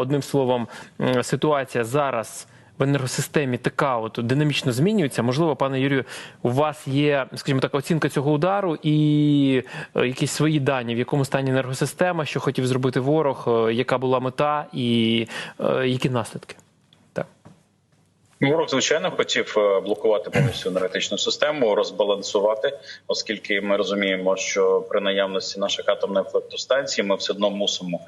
Одним словом, ситуація зараз в енергосистемі така от динамічно змінюється. Можливо, пане Юрію, у вас є, скажімо так, оцінка цього удару і е, якісь свої дані, в якому стані енергосистема, що хотів зробити ворог, е, яка була мета і е, які наслідки? Так. Ворог, звичайно, хотів е, блокувати повністю енергетичну систему, розбалансувати, оскільки ми розуміємо, що при наявності наших атомних електростанцій ми все одно мусимо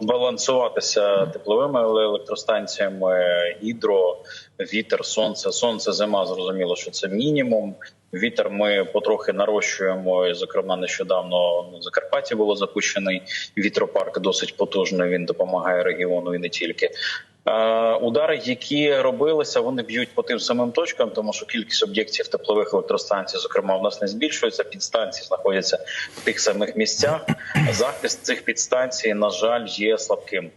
балансуватися тепловими електростанціями, гідро, вітер, сонце. Сонце, зима, зрозуміло, що це мінімум. Вітер ми потрохи нарощуємо. Зокрема, нещодавно на Закарпатті було запущений вітропарк, досить потужний. Він допомагає регіону і не тільки. Е, Удари, які робилися, вони б'ють по тим самим точкам, тому що кількість об'єктів теплових електростанцій, зокрема, у нас не збільшується. Підстанції знаходяться в тих самих місцях. Захист цих підстанцій, на жаль, є слабким.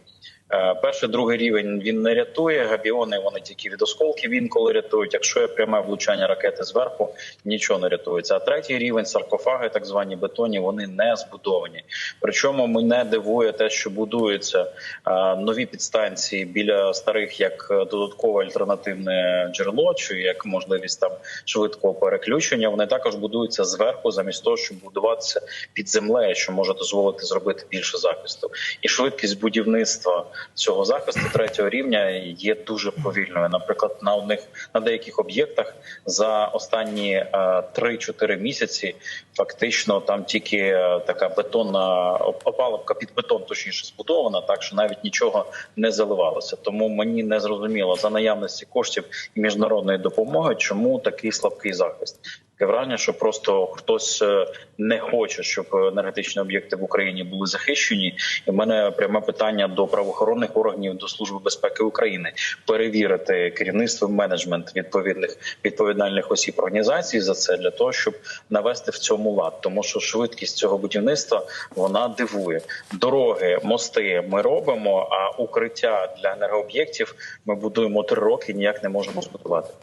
Е, Перший, другий рівень він не рятує. Габіони вони тільки від осколків інколи рятують. Якщо є пряме влучання ракети зверху, нічого не рятується. А третій рівень саркофаги, так звані бетоні, вони не збудовані. Причому мене дивує те, що будуються е, нові підстанції біля старих як е, додаткове альтернативне джерело, чи як можливість там швидкого переключення. Вони також будуються зверху, замість того, щоб будуватися під землею, що може дозволити зробити більше захисту. І швидкість будівництва цього захисту третього рівня є дуже повільною. Наприклад, на одних на деяких об'єктах за останні е, 3-4 місяці фактично там тільки е, така бетонна оп- опалубка під бетон, точніше збудована, так що навіть нічого не заливалося. Тому мені не зрозуміло за наявності коштів і міжнародної допомоги, чому такий слабкий захист. Таке враження, що просто хтось е, не хоче, щоб енергетичні об'єкти в Україні були захищені. І в мене пряме питання до правоохоронних органів до служби безпеки України перевірити керівництво менеджмент відповідних відповідальних осіб організації за це для того, щоб навести в цьому лад, тому що швидкість цього будівництва вона дивує. Дороги, мости ми робимо, а укриття для енергооб'єктів ми будуємо три роки ніяк не можемо збудувати.